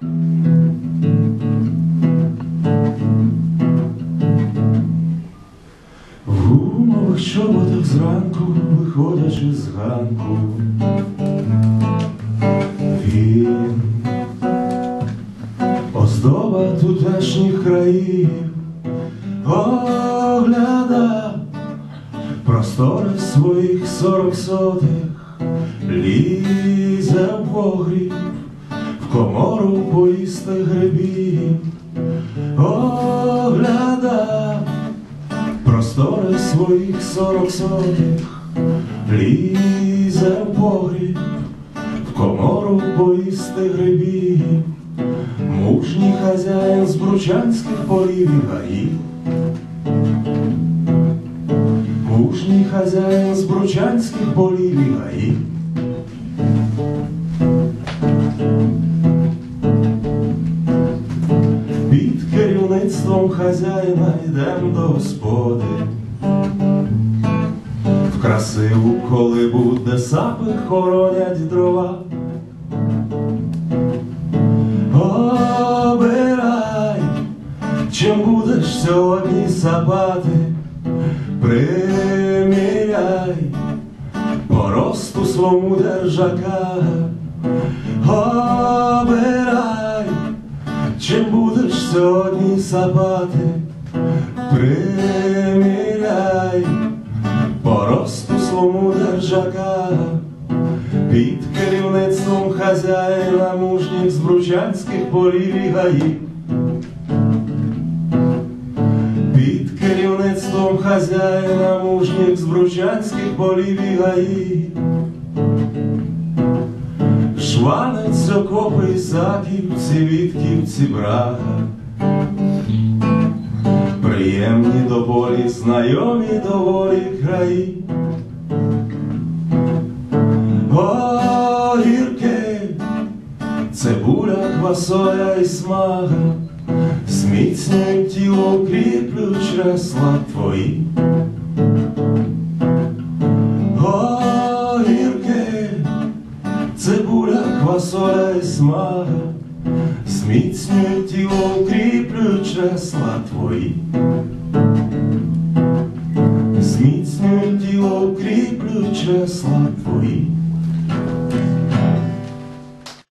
В гумових чоботах зранку, виходячи з ганку, він. Оздоба тутешніх країв, огляда. Простори своїх сорок сотих, лізе в погріб, комору поїсти грибів, огляда простори своїх сорок сотих, лізе в погріб, в комору поїсти грибів, мужній хазяїн з бручанських полів і гаїв. Мужній хазяїн з бручанських полів і гаїв. Керівництвом хазяїна йдем до господи. В красиву колибу, де сапи хоронять дрова. Обирай, чим будеш сьогодні сапати, приміряй по росту свому держака. Обирай, чим будеш сьогодні сапати, приміряй по росту свому держака, під керівництвом хазяїна мужніх з бручанських полів і гаїв. Під керівництвом хазяїна мужніх з бручанських полів і гаїв. Шванець, окопи, Ісаківці, Вітківці, Брага. Приємні до болі, знайомі доволі краї. Огірки, цибуля, квасоля і смага, зміцнюють тіло, укріплюють чресла твої. цибуля, квасоля і смага, зміцнюють тіло, укріплюють чресла твої. Зміцнюють тіло, укріплюють чресла